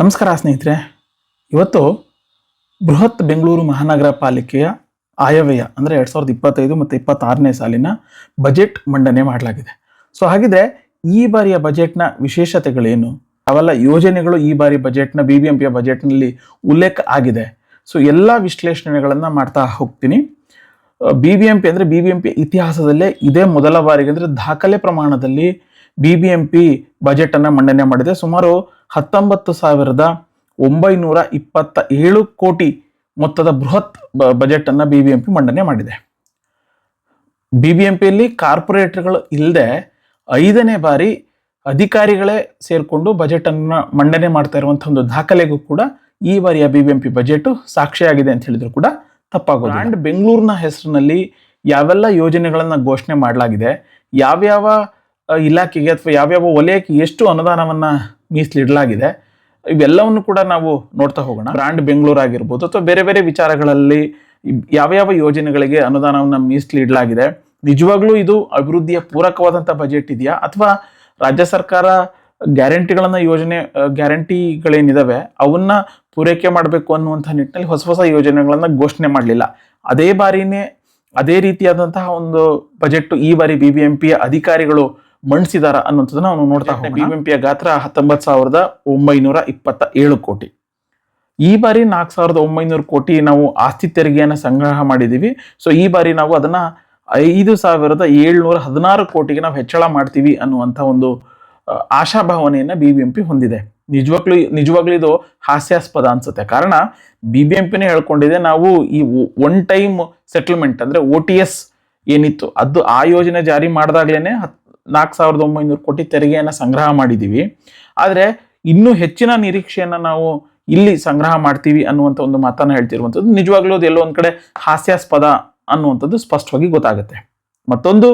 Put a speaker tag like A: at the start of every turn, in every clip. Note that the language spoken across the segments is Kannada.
A: ನಮಸ್ಕಾರ ಸ್ನೇಹಿತರೆ. ಇವತ್ತು ಬೃಹತ್ ಬೆಂಗಳೂರು ಮಹಾನಗರ ಪಾಲಿಕೆಯ ಆಯವ್ಯಯ ಅಂದರೆ ಎರಡು ಸಾವಿರದ ಇಪ್ಪತ್ತೈದು ಮತ್ತು ಇಪ್ಪತ್ತಾರನೇ ಸಾಲಿನ ಬಜೆಟ್ ಮಂಡನೆ ಮಾಡಲಾಗಿದೆ. ಸೊ ಹಾಗಿದ್ರೆ ಈ ಬಾರಿಯ ಬಜೆಟ್ನ ವಿಶೇಷತೆಗಳೇನು? ಅವೆಲ್ಲ ಯೋಜನೆಗಳು ಈ ಬಾರಿ ಬಜೆಟ್ನ ಬಿ ಬಿ ಎಂ ಪಿಯ ಬಜೆಟ್ನಲ್ಲಿ ಉಲ್ಲೇಖ ಆಗಿದೆ. ಸೊ ಎಲ್ಲ ವಿಶ್ಲೇಷಣೆಗಳನ್ನು ಮಾಡ್ತಾ ಹೋಗ್ತೀನಿ. ಬಿ ಬಿ ಎಂ ಪಿ ಅಂದರೆ ಬಿ ಬಿ ಎಂ ಪಿ ಇತಿಹಾಸದಲ್ಲೇ ಇದೇ ಮೊದಲ ಬಾರಿಗೆ ಅಂದರೆ ದಾಖಲೆ ಪ್ರಮಾಣದಲ್ಲಿ ಬಿ ಬಿ ಎಂ ಪಿ ಬಜೆಟನ್ನು ಮಂಡನೆ ಮಾಡಿದೆ. ಸುಮಾರು ಹತ್ತೊಂಬತ್ತು ಸಾವಿರದ ಒಂಬೈನೂರ ಇಪ್ಪತ್ತ ಏಳು ಕೋಟಿ ಮೊತ್ತದ ಬೃಹತ್ ಬಜೆಟನ್ನು ಬಿ ಬಿ ಎಂ ಪಿ ಮಂಡನೆ ಮಾಡಿದೆ. ಬಿ ಬಿ ಎಂ ಪಿಯಲ್ಲಿ ಕಾರ್ಪೊರೇಟರ್ಗಳು ಇಲ್ಲದೆ ಐದನೇ ಬಾರಿ ಅಧಿಕಾರಿಗಳೇ ಸೇರಿಕೊಂಡು ಬಜೆಟನ್ನು ಮಂಡನೆ ಮಾಡ್ತಾ ಇರುವಂಥ ಒಂದು ದಾಖಲೆಗೂ ಕೂಡ ಈ ಬಾರಿಯ B B M P budget ಸಾಕ್ಷಿಯಾಗಿದೆ ಅಂತ ಹೇಳಿದ್ರು ಕೂಡ ತಪ್ಪಾಗೋದು ಆ್ಯಂಡ್ ಬೆಂಗಳೂರಿನ ಹೆಸರಿನಲ್ಲಿ ಯಾವೆಲ್ಲ ಯೋಜನೆಗಳನ್ನು ಘೋಷಣೆ ಮಾಡಲಾಗಿದೆ ಯಾವ್ಯಾವ ಇಲಾಖೆಗೆ ಅಥವಾ ಯಾವ್ಯಾವ ವಲಯಕ್ಕೆ ಎಷ್ಟು ಅನುದಾನವನ್ನು ಮೀಸಲಿಡಲಾಗಿದೆ. ಇವೆಲ್ಲವನ್ನು ಕೂಡ ನಾವು ನೋಡ್ತಾ ಹೋಗೋಣ. ಬ್ರ್ಯಾಂಡ್ ಬೆಂಗಳೂರು ಆಗಿರ್ಬೋದು ಅಥವಾ ಬೇರೆ ಬೇರೆ ವಿಚಾರಗಳಲ್ಲಿ ಯಾವ ಯಾವ ಯೋಜನೆಗಳಿಗೆ ಅನುದಾನವನ್ನು ಮೀಸಲಿಡಲಾಗಿದೆ. ನಿಜವಾಗ್ಲೂ ಇದು ಅಭಿವೃದ್ಧಿಯ ಪೂರಕವಾದಂಥ ಬಜೆಟ್ ಇದೆಯಾ? ಅಥವಾ ರಾಜ್ಯ ಸರ್ಕಾರ ಗ್ಯಾರಂಟಿಗಳನ್ನು ಯೋಜನೆ, ಗ್ಯಾರಂಟಿಗಳೇನಿದಾವೆ? ಅವನ್ನ ಪೂರೈಕೆ ಮಾಡಬೇಕು ಅನ್ನುವಂಥ ನಿಟ್ಟಿನಲ್ಲಿ ಹೊಸ ಹೊಸ ಯೋಜನೆಗಳನ್ನು ಘೋಷಣೆ ಮಾಡಲಿಲ್ಲ. ಅದೇ ಬಾರಿನೇ ಅದೇ ರೀತಿಯಾದಂತಹ ಒಂದು ಬಜೆಟ್ ಈ ಬಾರಿ ಬಿ ಬಿ ಎಂ ಪಿಯ ಅಧಿಕಾರಿಗಳು ಮಂಡಿಸಿದಾರ ಅನ್ನುವಂಥದ್ದನ್ನ ಅವನು ನೋಡ್ತಾ ಹೋಗ್ತಾನೆ. ಬಿ ಬಿ ಎಂ ಪಿಯ ಗಾತ್ರ ಹತ್ತೊಂಬತ್ತು ಸಾವಿರದ ಒಂಬೈನೂರ ಇಪ್ಪತ್ತ ಏಳು ಕೋಟಿ. ಈ ಬಾರಿ ನಾಲ್ಕು ಸಾವಿರದ ಒಂಬೈನೂರು ಕೋಟಿ ನಾವು ಆಸ್ತಿ ತೆರಿಗೆಯನ್ನು ಸಂಗ್ರಹ ಮಾಡಿದ್ದೀವಿ ಸೊ ಈ ಬಾರಿ ನಾವು ಅದನ್ನ ಐದು ಸಾವಿರದ ಏಳ್ನೂರ ಹದಿನಾರು ಕೋಟಿಗೆ ನಾವು ಹೆಚ್ಚಳ ಮಾಡ್ತೀವಿ ಅನ್ನುವಂಥ ಒಂದು ಆಶಾಭಾವನೆಯನ್ನು ಬಿ ಬಿ ಎಂ ಪಿ ಹೊಂದಿದೆ. ನಿಜವಾಗ್ಲೂ ನಿಜವಾಗ್ಲೂ ಇದು ಹಾಸ್ಯಾಸ್ಪದ ಅನ್ಸುತ್ತೆ. ಕಾರಣ ಬಿ ಬಿ ಎಂ ಪಿನೇ ಹೇಳ್ಕೊಂಡಿದೆ ನಾವು ಈ ಒನ್ ಟೈಮ್ ಸೆಟಲ್ಮೆಂಟ್ ಅಂದ್ರೆ ಒ ಟಿ ಎಸ್ ಏನಿತ್ತು ಅದು ಆ ಯೋಜನೆ ಜಾರಿ ಮಾಡಿದಾಗ್ಲೇನೆ ಹತ್ ನಾಲ್ಕು ಸಾವಿರದ ಒಂಬೈನೂರು ಕೋಟಿ ತೆರಿಗೆಯನ್ನು ಸಂಗ್ರಹ ಮಾಡಿದ್ದೀವಿ ಆದರೆ ಇನ್ನೂ ಹೆಚ್ಚಿನ ನಿರೀಕ್ಷೆಯನ್ನು ನಾವು ಇಲ್ಲಿ ಸಂಗ್ರಹ ಮಾಡ್ತೀವಿ ಅನ್ನುವಂಥ ಒಂದು ಮಾತನ್ನು ಹೇಳ್ತಿರುವಂಥದ್ದು. ನಿಜವಾಗ್ಲೂ ಅದು ಎಲ್ಲೋ ಒಂದು ಕಡೆ ಹಾಸ್ಯಾಸ್ಪದ ಅನ್ನುವಂಥದ್ದು ಸ್ಪಷ್ಟವಾಗಿ ಗೊತ್ತಾಗುತ್ತೆ. ಮತ್ತೊಂದು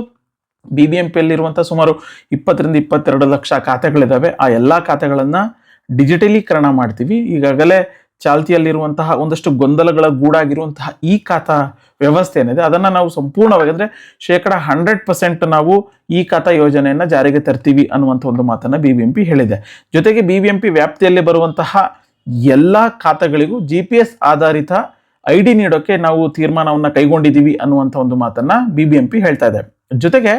A: ಬಿ ಬಿ ಎಂ ಪಿಯಲ್ಲಿರುವಂಥ ಸುಮಾರು ಇಪ್ಪತ್ತರಿಂದ ಇಪ್ಪತ್ತೆರಡು ಲಕ್ಷ ಖಾತೆಗಳಿದ್ದಾವೆ ಆ ಎಲ್ಲ ಖಾತೆಗಳನ್ನು ಡಿಜಿಟಲೀಕರಣ ಮಾಡ್ತೀವಿ. ಈಗಾಗಲೇ ಚಾಲ್ತಿಯಲ್ಲಿರುವಂತಹ ಒಂದಷ್ಟು ಗೊಂದಲಗಳ ಗೂಡಾಗಿರುವಂತಹ ಈ ಖಾತಾ ವ್ಯವಸ್ಥೆ ಏನಿದೆ, ಅದನ್ನು ನಾವು ಸಂಪೂರ್ಣವಾಗಿ ಅಂದರೆ ಶೇಕಡ ಹಂಡ್ರೆಡ್ ಪರ್ಸೆಂಟ್ ನಾವು ಈ ಖಾತಾ ಯೋಜನೆಯನ್ನು ಜಾರಿಗೆ ತರ್ತೀವಿ ಅನ್ನುವಂಥ ಒಂದು ಮಾತನ್ನು ಬಿ ಬಿ ಎಂ ಪಿ ಹೇಳಿದೆ. ಜೊತೆಗೆ ಬಿ ಬಿ ಎಂ ಪಿ ವ್ಯಾಪ್ತಿಯಲ್ಲಿ ಬರುವಂತಹ ಎಲ್ಲ ಖಾತೆಗಳಿಗೂ ಜಿ ಪಿ ಎಸ್ ಆಧಾರಿತ ಐ ಡಿ ನೀಡೋಕ್ಕೆ ನಾವು ತೀರ್ಮಾನವನ್ನು ಕೈಗೊಂಡಿದ್ದೀವಿ ಅನ್ನುವಂಥ ಒಂದು ಮಾತನ್ನು ಬಿ ಬಿ ಎಂ ಪಿ ಹೇಳ್ತಾ ಇದೆ. ಜೊತೆಗೆ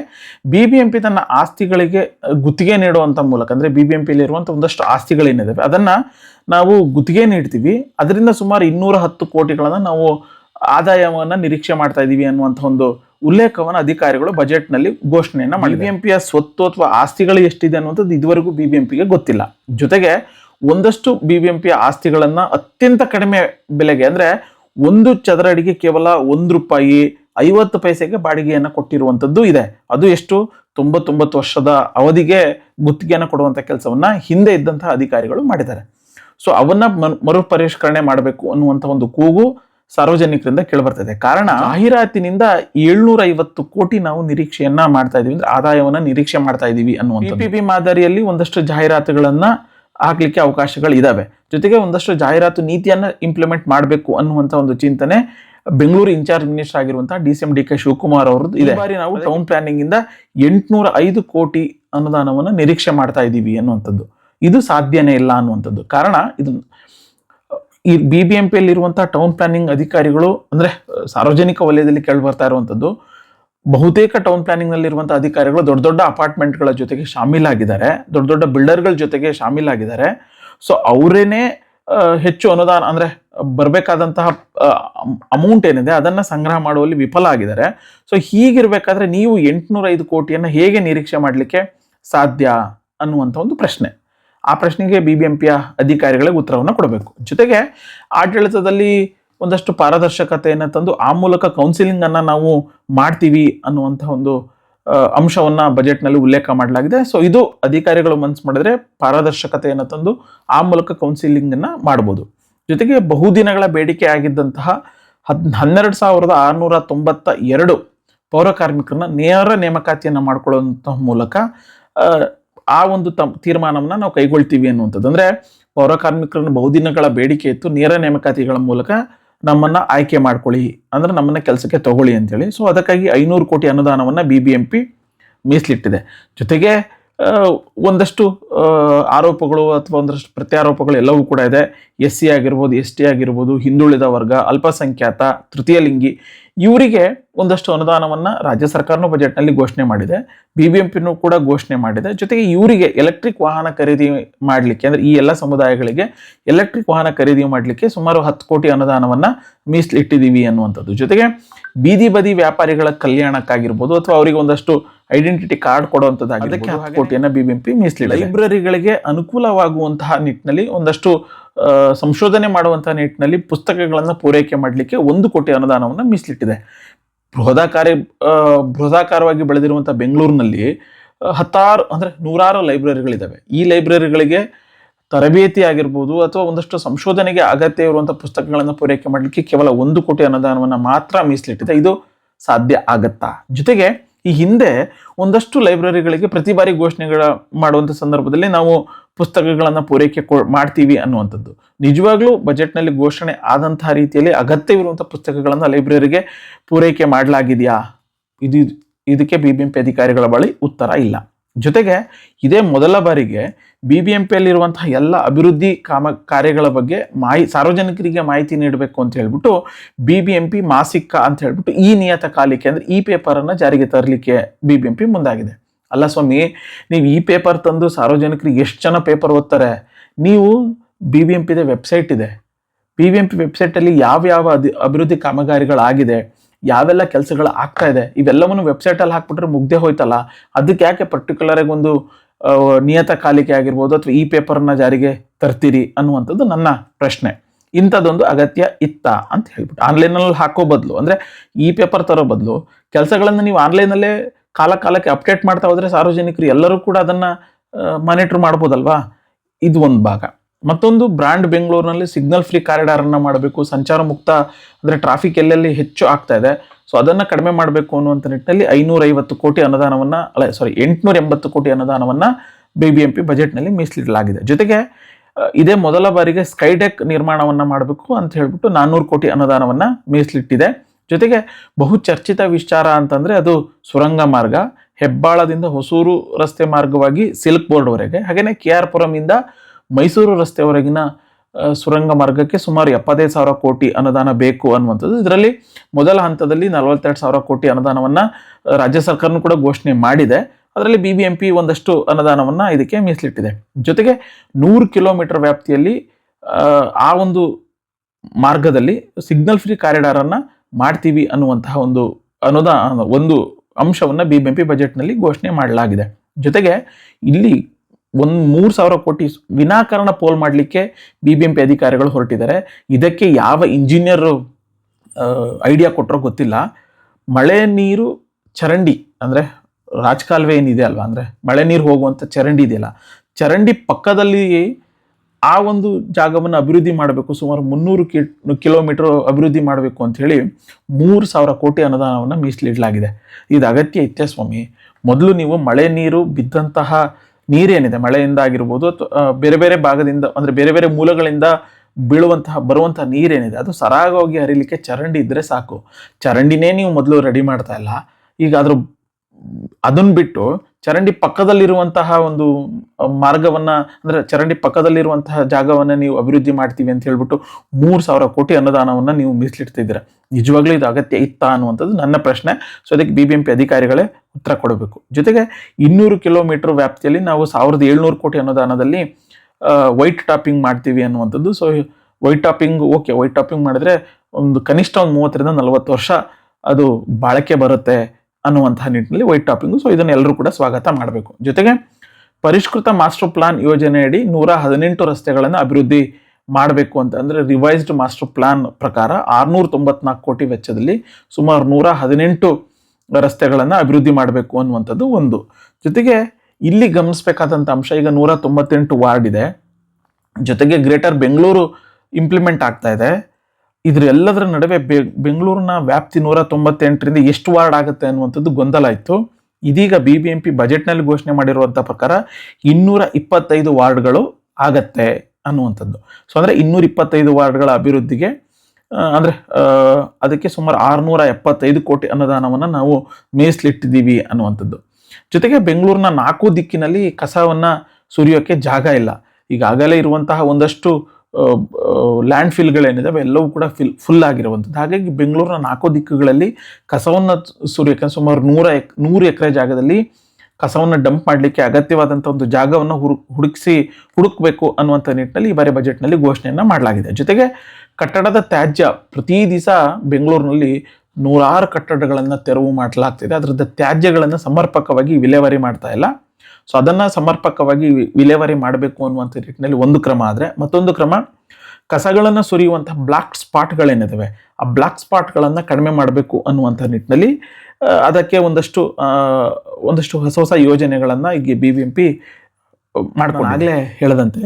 A: ಬಿ ಬಿ ಎಂ ಪಿ ತನ್ನ ಆಸ್ತಿಗಳಿಗೆ ಗುತ್ತಿಗೆ ನೀಡುವಂಥ ಮೂಲಕ, ಅಂದರೆ ಬಿ ಬಿ ಎಂ ಇರುವಂಥ ಒಂದಷ್ಟು ಆಸ್ತಿಗಳೇನಿದ್ದಾವೆ ಅದನ್ನ ನಾವು ಗುತ್ತಿಗೆ ನೀಡ್ತೀವಿ. ಅದರಿಂದ ಸುಮಾರು ಇನ್ನೂರ ಹತ್ತು ಕೋಟಿಗಳನ್ನು ನಾವು ಆದಾಯವನ್ನು ನಿರೀಕ್ಷೆ ಮಾಡ್ತಾ ಇದ್ದೀವಿ ಅನ್ನುವಂಥ ಒಂದು ಉಲ್ಲೇಖವನ್ನು ಅಧಿಕಾರಿಗಳು ಬಜೆಟ್ನಲ್ಲಿ ಘೋಷಣೆಯನ್ನ ಮಾಡಿ ಬಿ ಎಂ ಸ್ವತ್ತು ಅಥವಾ ಆಸ್ತಿಗಳು ಎಷ್ಟಿದೆ ಅನ್ನುವಂಥದ್ದು ಇದುವರೆಗೂ ಬಿ ಬಿ ಎಂ ಗೊತ್ತಿಲ್ಲ. ಜೊತೆಗೆ ಒಂದಷ್ಟು ಬಿ ಬಿ ಎಂ ಆಸ್ತಿಗಳನ್ನ ಅತ್ಯಂತ ಕಡಿಮೆ ಬೆಲೆಗೆ ಅಂದ್ರೆ ಒಂದು ಚದರ ಅಡಿಗೆ ಕೇವಲ ಒಂದು ರೂಪಾಯಿ ಐವತ್ತು ಪೈಸೆಗೆ ಬಾಡಿಗೆಯನ್ನು ಕೊಟ್ಟಿರುವಂಥದ್ದು ಇದೆ. ಅದು ಎಷ್ಟು? ತೊಂಬತ್ತೊಂಬತ್ತು ವರ್ಷದ ಅವಧಿಗೆ ಗುತ್ತಿಗೆಯನ್ನು ಕೊಡುವಂಥ ಕೆಲಸವನ್ನ ಹಿಂದೆ ಇದ್ದಂತಹ ಅಧಿಕಾರಿಗಳು ಮಾಡಿದ್ದಾರೆ. ಸೊ ಅವನ್ನ ಮರು- ಮರುಪರಿಷ್ಕರಣೆ ಮಾಡಬೇಕು ಅನ್ನುವಂಥ ಒಂದು ಕೂಗು ಸಾರ್ವಜನಿಕರಿಂದ ಕೇಳಿಬರ್ತದೆ. ಕಾರಣ ಜಾಹೀರಾತಿನಿಂದ ಏಳ್ನೂರ ಐವತ್ತು ಕೋಟಿ ನಾವು ನಿರೀಕ್ಷೆಯನ್ನ ಮಾಡ್ತಾ ಇದೀವಿ. ಅಂದ್ರೆ ಆದಾಯವನ್ನ ನಿರೀಕ್ಷೆ ಮಾಡ್ತಾ ಇದೀವಿ ಅನ್ನುವಂಥ ಪಿ ಮಾದರಿಯಲ್ಲಿ ಒಂದಷ್ಟು ಜಾಹೀರಾತುಗಳನ್ನ ಹಾಕ್ಲಿಕ್ಕೆ ಅವಕಾಶಗಳು ಇದಾವೆ. ಜೊತೆಗೆ ಒಂದಷ್ಟು ಜಾಹೀರಾತು ನೀತಿಯನ್ನ ಇಂಪ್ಲಿಮೆಂಟ್ ಮಾಡಬೇಕು ಅನ್ನುವಂಥ ಒಂದು ಚಿಂತನೆ ಬೆಂಗಳೂರು ಇನ್ಚಾರ್ಜ್ ಮಿನಿಸ್ಟರ್ ಆಗಿರುವಂತಹ D C M D K Shivakumar ಅವರದ್ದು ಇದೆ. ಬಾರಿ ನಾವು ಟೌನ್ ಪ್ಲಾನಿಂಗ್ ಇಂದ ಎಂಟುನೂರ ಐದು ಕೋಟಿ ಅನುದಾನವನ್ನು ನಿರೀಕ್ಷೆ ಮಾಡ್ತಾ ಇದ್ದೀವಿ ಅನ್ನುವಂಥದ್ದು. ಇದು ಸಾಧ್ಯನೇ ಇಲ್ಲ ಅನ್ನುವಂಥದ್ದು. ಕಾರಣ ಇದು, ಈ ಬಿ ಬಿ ಎಂ ಪಿಯಲ್ಲಿರುವಂಥ ಟೌನ್ ಪ್ಲಾನಿಂಗ್ ಅಧಿಕಾರಿಗಳು, ಅಂದ್ರೆ, ಸಾರ್ವಜನಿಕ ವಲಯದಲ್ಲಿ ಕೇಳಿ ಬರ್ತಾ ಇರುವಂಥದ್ದು, ಬಹುತೇಕ ಟೌನ್ ಪ್ಲಾನಿಂಗ್ ನಲ್ಲಿರುವಂತಹ ಅಧಿಕಾರಿಗಳು ದೊಡ್ಡ ದೊಡ್ಡ ಅಪಾರ್ಟ್ಮೆಂಟ್ಗಳ ಜೊತೆಗೆ ಶಾಮೀಲಾಗಿದ್ದಾರೆ. ದೊಡ್ಡ ದೊಡ್ಡ ಬಿಲ್ಡರ್ಗಳ ಜೊತೆಗೆ ಶಾಮೀಲಾಗಿದ್ದಾರೆ. ಸೊ ಅವರೇನೆ ಹೆಚ್ಚು ಅನುದಾನ, ಅಂದ್ರೆ, ಬರಬೇಕಾದಂತಹ ಅಮೌಂಟ್ ಏನಿದೆ, ಅದನ್ನ ಸಂಗ್ರಹ ಮಾಡುವಲ್ಲಿ ವಿಫಲ ಆಗಿದ್ದಾರೆ. ಸೊ ಹೀಗಿರ್ಬೇಕಾದ್ರೆ ನೀವು ಎಂಟುನೂರ ಐದು ಕೋಟಿಯನ್ನ ಹೇಗೆ ನಿರೀಕ್ಷೆ ಮಾಡಲಿಕ್ಕೆ ಸಾಧ್ಯ ಅನ್ನುವಂಥ ಒಂದು ಪ್ರಶ್ನೆ. ಆ ಪ್ರಶ್ನೆಗೆ ಬಿ ಬಿ ಎಂ ಪಿಯ ಅಧಿಕಾರಿಗಳಿಗೆ ಉತ್ತರವನ್ನು ಕೊಡಬೇಕು. ಜೊತೆಗೆ ಆಡಳಿತದಲ್ಲಿ ಒಂದಷ್ಟು ಪಾರದರ್ಶಕತೆಯನ್ನು ತಂದು ಆ ಮೂಲಕ ಕೌನ್ಸಿಲಿಂಗನ್ನು ನಾವು ಮಾಡ್ತೀವಿ ಅನ್ನುವಂಥ ಒಂದು ಅಂಶವನ್ನು ಬಜೆಟ್ನಲ್ಲಿ ಉಲ್ಲೇಖ ಮಾಡಲಾಗಿದೆ. ಸೊ ಇದು ಅಧಿಕಾರಿಗಳು ಮನಸ್ಸು ಮಾಡಿದ್ರೆ ಪಾರದರ್ಶಕತೆಯನ್ನು ತಂದು ಆ ಮೂಲಕ ಕೌನ್ಸಿಲಿಂಗನ್ನು ಮಾಡ್ಬೋದು. ಜೊತೆಗೆ ಬಹುದಿನಗಳ ಬೇಡಿಕೆ ಆಗಿದ್ದಂತಹ ಹದ್, ಹನ್ನೆರಡು ಸಾವಿರದ ಆರುನೂರ ತೊಂಬತ್ತ ಎರಡು ಪೌರ ಕಾರ್ಮಿಕರನ್ನ ನೇರ ನೇಮಕಾತಿಯನ್ನು ಮಾಡಿಕೊಳ್ಳುವಂತಹ ಮೂಲಕ ಆ, ಒಂದು ತಮ್ಮ ತೀರ್ಮಾನವನ್ನು ನಾವು ಕೈಗೊಳ್ತೀವಿ ಅನ್ನುವಂಥದ್ದು. ಅಂದ್ರೆ ಪೌರಕಾರ್ಮಿಕರನ್ನು ಬಹುದಿನಗಳ ಬೇಡಿಕೆ ಇತ್ತು ನೇರ ನೇಮಕಾತಿಗಳ ಮೂಲಕ ನಮ್ಮನ್ನ ಆಯ್ಕೆ ಮಾಡ್ಕೊಳ್ಳಿ ಅಂದ್ರೆ ನಮ್ಮನ್ನ ಕೆಲಸಕ್ಕೆ ತಗೊಳ್ಳಿ ಅಂತೇಳಿ. ಸೊ ಅದಕ್ಕಾಗಿ ಐನೂರು ಕೋಟಿ ಅನುದಾನವನ್ನ ಬಿ ಬಿ ಎಂ ಪಿ ಮೀಸಲಿಟ್ಟಿದೆ. ಜೊತೆಗೆ ಒಂದಷ್ಟು ಆರೋಪಗಳು ಅಥವಾ ಒಂದಷ್ಟು ಪ್ರತ್ಯಾರೋಪಗಳು ಎಲ್ಲವೂ ಕೂಡ ಇದೆ. ಎಸ್ ಸಿ ಆಗಿರ್ಬೋದು ಎಸ್ ಟಿ ಆಗಿರ್ಬೋದು ಹಿಂದುಳಿದ ವರ್ಗ ಅಲ್ಪಸಂಖ್ಯಾತ ತೃತೀಯ ಲಿಂಗಿ ಇವರಿಗೆ ಒಂದಷ್ಟು ಅನುದಾನವನ್ನು ರಾಜ್ಯ ಸರ್ಕಾರನೂ ಬಜೆಟ್ನಲ್ಲಿ ಘೋಷಣೆ ಮಾಡಿದೆ. ಬಿ ಬಿ ಎಂ ಪಿನೂ ಕೂಡ ಘೋಷಣೆ ಮಾಡಿದೆ. ಜೊತೆಗೆ ಇವರಿಗೆ ಎಲೆಕ್ಟ್ರಿಕ್ ವಾಹನ ಖರೀದಿ ಮಾಡಲಿಕ್ಕೆ ಅಂದರೆ ಈ ಎಲ್ಲ ಸಮುದಾಯಗಳಿಗೆ ಎಲೆಕ್ಟ್ರಿಕ್ ವಾಹನ ಖರೀದಿ ಮಾಡಲಿಕ್ಕೆ ಸುಮಾರು ಹತ್ತು ಕೋಟಿ ಅನುದಾನವನ್ನು ಮೀಸಲಿಟ್ಟಿದ್ದೀವಿ ಅನ್ನುವಂಥದ್ದು. ಜೊತೆಗೆ ಬೀದಿ ಬದಿ ವ್ಯಾಪಾರಿಗಳ ಕಲ್ಯಾಣಕ್ಕಾಗಿರ್ಬೋದು ಅಥವಾ ಅವರಿಗೆ ಒಂದಷ್ಟು ಐಡೆಂಟಿಟಿ ಕಾರ್ಡ್ ಕೊಡುವಂಥದ್ದಾಗಿದೆ ಅದಕ್ಕೆ ಹತ್ತು ಕೋಟಿಯನ್ನು ಬಿ ಬಿ ಎಂ ಪಿ ಮೀಸಲಿಡಲಿ ಲೈಬ್ರರಿಗಳಿಗೆ ಅನುಕೂಲವಾಗುವಂತಹ ನಿಟ್ಟಿನಲ್ಲಿ ಒಂದಷ್ಟು ಸಂಶೋಧನೆ ಮಾಡುವಂಥ ನಿಟ್ಟಿನಲ್ಲಿ ಪುಸ್ತಕಗಳನ್ನು ಪೂರೈಕೆ ಮಾಡಲಿಕ್ಕೆ ಒಂದು ಕೋಟಿ ಅನುದಾನವನ್ನು ಮೀಸಲಿಟ್ಟಿದೆ. ಬೃಹದಾಕಾರಿ ಬೃಹದಾಕಾರವಾಗಿ ಬೆಳೆದಿರುವಂಥ ಬೆಂಗಳೂರಿನಲ್ಲಿ ಹತ್ತಾರು, ಅಂದರೆ ನೂರಾರು ಲೈಬ್ರರಿಗಳಿದ್ದಾವೆ ಈ ಲೈಬ್ರರಿಗಳಿಗೆ ತರಬೇತಿ ಆಗಿರ್ಬೋದು ಅಥವಾ ಒಂದಷ್ಟು ಸಂಶೋಧನೆಗೆ ಅಗತ್ಯ ಇರುವಂಥ ಪುಸ್ತಕಗಳನ್ನು ಪೂರೈಕೆ ಮಾಡಲಿಕ್ಕೆ ಕೇವಲ ಒಂದು ಕೋಟಿ ಅನುದಾನವನ್ನು ಮಾತ್ರ ಮೀಸಲಿಟ್ಟಿದೆ. ಇದು ಸಾಧ್ಯ ಆಗತ್ತಾ? ಜೊತೆಗೆ ಈ ಹಿಂದೆ ಒಂದಷ್ಟು ಲೈಬ್ರರಿಗಳಿಗೆ ಪ್ರತಿ ಬಾರಿ ಘೋಷಣೆಗಳ ಮಾಡುವಂಥ ಸಂದರ್ಭದಲ್ಲಿ ನಾವು ಪುಸ್ತಕಗಳನ್ನು ಪೂರೈಕೆ ಕೊ- ಮಾಡ್ತೀವಿ ಅನ್ನುವಂಥದ್ದು. ನಿಜವಾಗ್ಲೂ ಬಜೆಟ್ನಲ್ಲಿ ಘೋಷಣೆ ಆದಂತಹ ರೀತಿಯಲ್ಲಿ ಅಗತ್ಯವಿರುವಂಥ ಪುಸ್ತಕಗಳನ್ನು ಲೈಬ್ರರಿಗೆ ಪೂರೈಕೆ ಮಾಡಲಾಗಿದೆಯಾ? ಇದು, ಇದಕ್ಕೆ ಬಿ ಬಿ ಅಧಿಕಾರಿಗಳ ಬಳಿ ಉತ್ತರ ಇಲ್ಲ. ಜೊತೆಗೆ ಇದೇ ಮೊದಲ ಬಾರಿಗೆ ಬಿ ಬಿ ಎಂ ಎಲ್ಲ ಅಭಿವೃದ್ಧಿ ಕಾಮ ಕಾರ್ಯಗಳ ಬಗ್ಗೆ ಮಾಹಿ ಸಾರ್ವಜನಿಕರಿಗೆ ಮಾಹಿತಿ ನೀಡಬೇಕು ಅಂತ ಹೇಳ್ಬಿಟ್ಟು ಬಿ ಬಿ ಎಂ ಪಿ ಮಾಸಿಕ ಅಂತ ಹೇಳ್ಬಿಟ್ಟು ಈ ನಿಯತಕಾಲಿಕೆ ಅಂದರೆ ಈ ಪೇಪರನ್ನು ಜಾರಿಗೆ ತರಲಿಕ್ಕೆ ಬಿ ಬಿ ಎಂ ಪಿ ಮುಂದಾಗಿದೆ. ಅಲ್ಲ ಸ್ವಾಮಿ, ನೀವು ಈ ಪೇಪರ್ ತಂದು ಸಾರ್ವಜನಿಕರಿಗೆ ಎಷ್ಟು ಜನ ಪೇಪರ್ ಓದ್ತಾರೆ? ನೀವು ಬಿ ಬಿ ಎಂ ಪಿದೆ ವೆಬ್ಸೈಟ್ ಇದೆ. ಬಿ ಬಿ ಎಂ ಪಿ ವೆಬ್ಸೈಟಲ್ಲಿ ಯಾವ್ಯಾವ ಅಧಿ, ಅಭಿವೃದ್ಧಿ ಕಾಮಗಾರಿಗಳಾಗಿದೆ? ಯಾವೆಲ್ಲ ಕೆಲಸಗಳು ಆಗ್ತಾ ಇದೆ ಇವೆಲ್ಲವನ್ನು ವೆಬ್ಸೈಟಲ್ಲಿ ಹಾಕ್ಬಿಟ್ರೆ ಮುಗ್ದೇ ಹೋಯ್ತಲ್ಲ? ಅದಕ್ಕೆ ಯಾಕೆ ಪರ್ಟಿಕ್ಯುಲರಾಗಿ ಒಂದು ಆ, ನಿಯತಕಾಲಿಕೆ ಆಗಿರ್ಬೋದು ಅಥವಾ ಈ ಪೇಪರ್ನ ಜಾರಿಗೆ ತರ್ತೀರಿ ಅನ್ನುವಂಥದ್ದು ನನ್ನ ಪ್ರಶ್ನೆ. ಇಂಥದ್ದೊಂದು ಅಗತ್ಯ ಇತ್ತ ಅಂತ ಹೇಳ್ಬಿಟ್ಟು. ಆನ್ಲೈನಲ್ಲಿ ಹಾಕೋ ಬದಲು ಅಂದರೆ ಈ ಪೇಪರ್ ತರೋ ಬದಲು ಕೆಲಸಗಳನ್ನು ನೀವು ಆನ್ಲೈನಲ್ಲೇ ಕಾಲ ಕಾಲಕ್ಕೆ ಅಪ್ಡೇಟ್ ಮಾಡ್ತಾ ಹೋದರೆ ಸಾರ್ವಜನಿಕರು ಎಲ್ಲರೂ ಕೂಡ ಅದನ್ನು ಮಾನಿಟ್ರ್ ಮಾಡ್ಬೋದಲ್ವಾ? ಇದು ಒಂದು ಭಾಗ. ಮತ್ತೊಂದು ಬ್ರ್ಯಾಂಡ್ ಬೆಂಗಳೂರಿನಲ್ಲಿ ಸಿಗ್ನಲ್ ಫ್ರೀ ಕಾರಿಡಾರನ್ನು ಮಾಡಬೇಕು, ಸಂಚಾರ ಮುಕ್ತ, ಅಂದರೆ ಟ್ರಾಫಿಕ್ ಎಲ್ಲೆಲ್ಲಿ ಹೆಚ್ಚು ಆಗ್ತಾ ಇದೆ. ಸೊ ಅದನ್ನು ಕಡಿಮೆ ಮಾಡಬೇಕು ಅನ್ನುವಂಥ ನಿಟ್ಟಿನಲ್ಲಿ ಐನೂರೈವತ್ತು ಕೋಟಿ ಅನುದಾನವನ್ನು, ಅಲ್ಲ ಸಾರಿ ಎಂಟುನೂರ ಎಂಬತ್ತು ಕೋಟಿ ಅನುದಾನವನ್ನು ಬಿ ಬಿ ಎಂ ಪಿ ಬಜೆಟ್ನಲ್ಲಿ ಮೀಸಲಿಡಲಾಗಿದೆ. ಜೊತೆಗೆ ಇದೇ ಮೊದಲ ಬಾರಿಗೆ ಸ್ಕೈಡೆಕ್ ನಿರ್ಮಾಣವನ್ನು ಮಾಡಬೇಕು ಅಂತ ಹೇಳ್ಬಿಟ್ಟು ನಾನ್ನೂರು ಕೋಟಿ ಅನುದಾನವನ್ನು ಮೀಸಲಿಟ್ಟಿದೆ. ಜೊತೆಗೆ ಬಹು ಚರ್ಚಿತ ವಿಚಾರ ಅಂತಂದರೆ ಅದು ಸುರಂಗ ಮಾರ್ಗ, ಹೆಬ್ಬಾಳದಿಂದ ಹೊಸೂರು ರಸ್ತೆ ಮಾರ್ಗವಾಗಿ ಸಿಲ್ಕ್ ಬೋರ್ಡ್ವರೆಗೆ ಹಾಗೆಯೇ ಕೆ ಆರ್ ಪುರಮಿಂದ ಮೈಸೂರು ರಸ್ತೆವರೆಗಿನ ಸುರಂಗ ಮಾರ್ಗಕ್ಕೆ ಸುಮಾರು ಎಪ್ಪತ್ತೈದು ಸಾವಿರ ಕೋಟಿ ಅನುದಾನ ಬೇಕು ಅನ್ನುವಂಥದ್ದು. ಇದರಲ್ಲಿ ಮೊದಲ ಹಂತದಲ್ಲಿ ನಲವತ್ತೆರಡು ಸಾವಿರ ಕೋಟಿ ಅನುದಾನವನ್ನು ರಾಜ್ಯ ಸರ್ಕಾರನೂ ಕೂಡ ಘೋಷಣೆ ಮಾಡಿದೆ. ಅದರಲ್ಲಿ ಬಿ ಬಿ ಎಂ ಪಿ ಒಂದಷ್ಟು ಅನುದಾನವನ್ನು ಇದಕ್ಕೆ ಮೀಸಲಿಟ್ಟಿದೆ. ಜೊತೆಗೆ ನೂರು ಕಿಲೋಮೀಟರ್ ವ್ಯಾಪ್ತಿಯಲ್ಲಿ ಆ, ಆ ಒಂದು ಮಾರ್ಗದಲ್ಲಿ ಸಿಗ್ನಲ್ ಫ್ರೀ ಕಾರಿಡಾರನ್ನು ಮಾಡ್ತೀವಿ ಅನ್ನುವಂತಹ ಒಂದು ಅನುದಾನ ಒಂದು ಅಂಶವನ್ನು ಬಿ ಬಿ ಎಂ ಪಿ ಬಜೆಟ್ನಲ್ಲಿ ಘೋಷಣೆ ಮಾಡಲಾಗಿದೆ. ಜೊತೆಗೆ ಇಲ್ಲಿ ಒಂದು ಮೂರು ಸಾವಿರ ಕೋಟಿ ವಿನಾಕಾರಣ ಪೋಲ್ ಮಾಡಲಿಕ್ಕೆ ಬಿ ಬಿ ಎಂ ಪಿ ಅಧಿಕಾರಿಗಳು ಹೊರಟಿದ್ದಾರೆ. ಇದಕ್ಕೆ ಯಾವ ಇಂಜಿನಿಯರು ಐಡಿಯಾ ಕೊಟ್ಟರೋ ಗೊತ್ತಿಲ್ಲ. ಮಳೆ ನೀರು ಚರಂಡಿ, ಅಂದರೆ ರಾಜಕಾಲುವೆ ಏನಿದೆ ಅಲ್ವಾ, ಅಂದರೆ ಮಳೆ ನೀರು ಹೋಗುವಂಥ ಚರಂಡಿ ಇದೆಯಲ್ಲ, ಚರಂಡಿ ಪಕ್ಕದಲ್ಲಿ ಆ ಒಂದು ಜಾಗವನ್ನು ಅಭಿವೃದ್ಧಿ ಮಾಡಬೇಕು, ಸುಮಾರು ಮುನ್ನೂರು ಕಿ, ಕಿಲೋಮೀಟರ್ ಅಭಿವೃದ್ಧಿ ಮಾಡಬೇಕು ಅಂತ ಹೇಳಿ ಮೂರು ಸಾವಿರ ಕೋಟಿ ಅನುದಾನವನ್ನು ಮೀಸಲಿಡಲಾಗಿದೆ. ಇದು ಅಗತ್ಯ ಇತ್ಯ ಸ್ವಾಮಿ? ಮೊದಲು ನೀವು ಮಳೆ ನೀರು ಬಿದ್ದಂತಹ ನೀರೇನಿದೆ? ಮಳೆಯಿಂದ ಆಗಿರ್ಬೋದು ಅಥವಾ ಬೇರೆ ಬೇರೆ ಭಾಗದಿಂದ, ಅಂದರೆ ಬೇರೆ ಬೇರೆ ಮೂಲಗಳಿಂದ ಬೀಳುವಂತಹ, ಬರುವಂತಹ ನೀರೇನಿದೆ? ಅದು ಸರಾಗವಾಗಿ ಹರಿಲಿಕ್ಕೆ ಚರಂಡಿ ಇದ್ದರೆ ಸಾಕು. ಚರಂಡಿನೇ ನೀವು ಮೊದಲು ರೆಡಿ ಮಾಡ್ತಾ ಇಲ್ಲ. ಈಗ ಅದ್ರ ಅದನ್ನ ಬಿಟ್ಟು ಚರಂಡಿ ಪಕ್ಕದಲ್ಲಿರುವಂತಹ ಒಂದು ಮಾರ್ಗವನ್ನ, ಅಂದ್ರೆ ಚರಂಡಿ ಪಕ್ಕದಲ್ಲಿರುವಂತಹ ಜಾಗವನ್ನ ನೀವು ಅಭಿವೃದ್ಧಿ ಮಾಡ್ತೀವಿ ಅಂತ ಹೇಳ್ಬಿಟ್ಟು ಮೂರು ಸಾವಿರ ಕೋಟಿ ಅನುದಾನವನ್ನ ನೀವು ಮೀಸಲಿಡ್ತಿದ್ದೀರ. ನಿಜವಾಗ್ಲೂ ಇದು ಅಗತ್ಯ ಇತ್ತಾ ಅನ್ನುವಂಥದ್ದು ನನ್ನ ಪ್ರಶ್ನೆ. ಸೊ ಅದಕ್ಕೆ ಬಿ ಬಿ ಎಂ ಅಧಿಕಾರಿಗಳೇ ಉತ್ತರ ಕೊಡಬೇಕು. ಜೊತೆಗೆ ಇನ್ನೂರು ಕಿಲೋಮೀಟರ್ ವ್ಯಾಪ್ತಿಯಲ್ಲಿ ನಾವು ಸಾವಿರದ ಏಳ್ನೂರು ಕೋಟಿ ಅನುದಾನದಲ್ಲಿ ವೈಟ್ ಟಾಪಿಂಗ್ ಮಾಡ್ತೀವಿ ಅನ್ನುವಂಥದ್ದು. So white topping, okay, white topping ಮಾಡಿದ್ರೆ ಒಂದು ಕನಿಷ್ಠ ಒಂದು ಮೂವತ್ತರಿಂದ ನಲವತ್ತು ವರ್ಷ ಅದು ಬಾಳಿಕೆ ಬರುತ್ತೆ. ಅನ್ನುವಂತಹ ನಿಟ್ಟಿನಲ್ಲಿ ವೈಟ್ ಟಾಪಿಂಗು. ಸೊ ಇದನ್ನು ಎಲ್ಲರೂ ಕೂಡ ಸ್ವಾಗತ ಮಾಡಬೇಕು. ಜೊತೆಗೆ ಪರಿಷ್ಕೃತ ಮಾಸ್ಟರ್ ಪ್ಲಾನ್ ಯೋಜನೆಯಡಿ ನೂರ ಹದಿನೆಂಟು ರಸ್ತೆಗಳನ್ನು ಅಭಿವೃದ್ಧಿ ಮಾಡಬೇಕು ಅಂತ ಅಂದರೆ ರಿವೈಸ್ಡ್ ಮಾಸ್ಟರ್ ಪ್ಲಾನ್ ಪ್ರಕಾರ ಆರುನೂರ ತೊಂಬತ್ನಾಲ್ಕು ಕೋಟಿ ವೆಚ್ಚದಲ್ಲಿ ಸುಮಾರು ನೂರ ಹದಿನೆಂಟು ರಸ್ತೆಗಳನ್ನು ಅಭಿವೃದ್ಧಿ ಮಾಡಬೇಕು ಅನ್ನುವಂಥದ್ದು ಒಂದು. ಜೊತೆಗೆ ಇಲ್ಲಿ ಗಮನಿಸಬೇಕಾದಂಥ ಅಂಶ, ಈಗ ನೂರ ತೊಂಬತ್ತೆಂಟು ವಾರ್ಡ್ ಇದೆ. ಜೊತೆಗೆ ಗ್ರೇಟರ್ ಬೆಂಗಳೂರು ಇಂಪ್ಲಿಮೆಂಟ್ ಆಗ್ತಾ ಇದೆ. ಇದ್ರ ಎಲ್ಲದರ ನಡುವೆ ಬೆಂಗಳೂರಿನ ವ್ಯಾಪ್ತಿ ನೂರ ತೊಂಬತ್ತೆಂಟರಿಂದ ಎಷ್ಟು ವಾರ್ಡ್ ಆಗುತ್ತೆ ಅನ್ನುವಂಥದ್ದು ಗೊಂದಲ ಇತ್ತು. ಇದೀಗ ಬಿ ಬಿ ಎಂ ಪಿ ಬಜೆಟ್ನಲ್ಲಿ ಘೋಷಣೆ ಮಾಡಿರುವಂಥ ಪ್ರಕಾರ ಇನ್ನೂರ ಇಪ್ಪತ್ತೈದು ವಾರ್ಡ್ಗಳು ಆಗತ್ತೆ ಅನ್ನುವಂಥದ್ದು. ಸೊ ಅಂದರೆ ಇನ್ನೂರ ಇಪ್ಪತ್ತೈದು ವಾರ್ಡ್ಗಳ ಅಭಿವೃದ್ಧಿಗೆ ಅಂದರೆ ಅಂದ್ರೆ ಅದಕ್ಕೆ ಸುಮಾರು ಆರುನೂರ ಎಪ್ಪತ್ತೈದು ಕೋಟಿ ಅನುದಾನವನ್ನು ನಾವು ಮೀಸಲಿಟ್ಟಿದ್ದೀವಿ ಅನ್ನುವಂಥದ್ದು. ಜೊತೆಗೆ ಬೆಂಗಳೂರಿನ ನಾಲ್ಕು ದಿಕ್ಕಿನಲ್ಲಿ ಕಸವನ್ನು ಸುರಿಯೋಕ್ಕೆ ಜಾಗ ಇಲ್ಲ. ಈಗಾಗಲೇ ಇರುವಂತಹ ಒಂದಷ್ಟು ಲ್ಯಾಂಡ್ ಫಿಲ್ಗಳೇನಿದಾವೆ ಎಲ್ಲವೂ ಕೂಡ ಫಿಲ್, ಫುಲ್ ಆಗಿರುವಂಥದ್ದು. ಹಾಗಾಗಿ ಬೆಂಗಳೂರಿನ ನಾಲ್ಕು ದಿಕ್ಕುಗಳಲ್ಲಿ ಕಸವನ್ನು ಸುರಿಯೋಕೆ ಸುಮಾರು ನೂರ ಎಕ್, ನೂರು ಎಕರೆ ಜಾಗದಲ್ಲಿ ಕಸವನ್ನು ಡಂಪ್ ಮಾಡಲಿಕ್ಕೆ ಅಗತ್ಯವಾದಂಥ ಒಂದು ಜಾಗವನ್ನು ಹುಡು ಹುಡುಕಿಸಿ, ಹುಡುಕಬೇಕು ಅನ್ನುವಂಥ ನಿಟ್ಟಿನಲ್ಲಿ ಈ ಬಾರಿ ಬಜೆಟ್ನಲ್ಲಿ ಘೋಷಣೆಯನ್ನು ಮಾಡಲಾಗಿದೆ. ಜೊತೆಗೆ ಕಟ್ಟಡದ ತ್ಯಾಜ್ಯ ಪ್ರತಿ ದಿವಸ ಬೆಂಗಳೂರಿನಲ್ಲಿ ನೂರಾರು ಕಟ್ಟಡಗಳನ್ನು ತೆರವು ಮಾಡಲಾಗ್ತಿದೆ. ಅದರದ ತ್ಯಾಜ್ಯಗಳನ್ನು ಸಮರ್ಪಕವಾಗಿ ವಿಲೇವಾರಿ ಮಾಡ್ತಾ ಇಲ್ಲ. ಸೊ ಅದನ್ನು ಸಮರ್ಪಕವಾಗಿ ವಿಲೇವಾರಿ ಮಾಡಬೇಕು ಅನ್ನುವಂಥ ನಿಟ್ಟಿನಲ್ಲಿ ಒಂದು ಕ್ರಮ ಆದರೆ ಮತ್ತೊಂದು ಕ್ರಮ ಕಸಗಳನ್ನು ಸುರಿಯುವಂಥ ಬ್ಲಾಕ್ ಸ್ಪಾಟ್ಗಳೇನಿದ್ದಾವೆ ಆ ಬ್ಲಾಕ್ ಸ್ಪಾಟ್ಗಳನ್ನು ಕಡಿಮೆ ಮಾಡಬೇಕು ಅನ್ನುವಂಥ ನಿಟ್ಟಿನಲ್ಲಿ ಅದಕ್ಕೆ ಒಂದಷ್ಟು ಒಂದಷ್ಟು ಹೊಸ ಹೊಸ ಯೋಜನೆಗಳನ್ನು ಈಗ ಬಿ ಬಿ ಎಂ ಪಿ ಮಾಡ್ಕೊಂಡು ಆಗಲೇ ಹೇಳದಂತೆ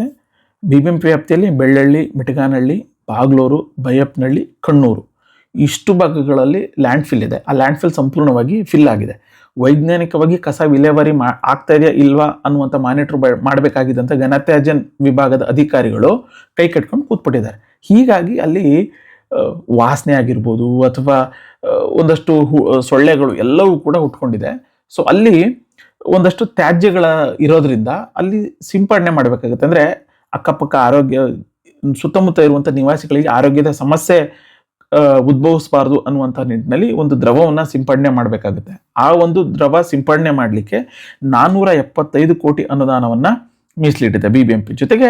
A: ಬಿ ಬಿ ಎಂ ಪಿ ವ್ಯಾಪ್ತಿಯಲ್ಲಿ ಬೆಳ್ಳಳ್ಳಿ ಮಿಟಗಾನಹಳ್ಳಿ ಬಾಗ್ಲೂರು ಬೈಯಪ್ಪನಹಳ್ಳಿ ಕಣ್ಣೂರು ಇಷ್ಟು ಭಾಗಗಳಲ್ಲಿ ಲ್ಯಾಂಡ್ ಫಿಲ್ ಇದೆ. ಆ ಲ್ಯಾಂಡ್ ಫಿಲ್ ಸಂಪೂರ್ಣವಾಗಿ ಫಿಲ್ ಆಗಿದೆ. ವೈಜ್ಞಾನಿಕವಾಗಿ ಕಸ ವಿಲೇವಾರಿ ಮಾ ಆಗ್ತಾ ಇದೆಯಾ ಇಲ್ವಾ ಅನ್ನುವಂಥ ಮಾನಿಟರ್ ಮಾಡಬೇಕಾಗಿದ್ದಂಥ ಘನತ್ಯಾಜ್ಯ ವಿಭಾಗದ ಅಧಿಕಾರಿಗಳು ಕೈ ಕಟ್ಕೊಂಡು ಕೂತ್ಬಿಟ್ಟಿದ್ದಾರೆ. ಹೀಗಾಗಿ ಅಲ್ಲಿ ವಾಸನೆ ಆಗಿರ್ಬೋದು ಅಥವಾ ಒಂದಷ್ಟು ಸೊಳ್ಳೆಗಳು ಎಲ್ಲವೂ ಕೂಡ ಹುಟ್ಕೊಂಡಿದೆ. ಸೊ ಅಲ್ಲಿ ಒಂದಷ್ಟು ತ್ಯಾಜ್ಯಗಳ ಇರೋದ್ರಿಂದ ಅಲ್ಲಿ ಸಿಂಪಡಣೆ ಮಾಡಬೇಕಾಗುತ್ತೆ. ಅಂದರೆ ಅಕ್ಕಪಕ್ಕ ಆರೋಗ್ಯ, ಸುತ್ತಮುತ್ತ ಇರುವಂಥ ನಿವಾಸಿಗಳಿಗೆ ಆರೋಗ್ಯದ ಸಮಸ್ಯೆ ಉದ್ಭವಿಸಬಾರ್ದು ಅನ್ನುವಂಥ ನಿಟ್ಟಿನಲ್ಲಿ ಒಂದು ದ್ರವವನ್ನು ಸಿಂಪಡಣೆ ಮಾಡಬೇಕಾಗುತ್ತೆ. ಆ ಒಂದು ದ್ರವ ಸಿಂಪಡಣೆ ಮಾಡಲಿಕ್ಕೆ ನಾನ್ನೂರ ಎಪ್ಪತ್ತೈದು ಕೋಟಿ ಅನುದಾನವನ್ನು ಮೀಸಲಿಟ್ಟಿದೆ ಬಿ ಬಿ ಎಂ ಪಿ ಜೊತೆಗೆ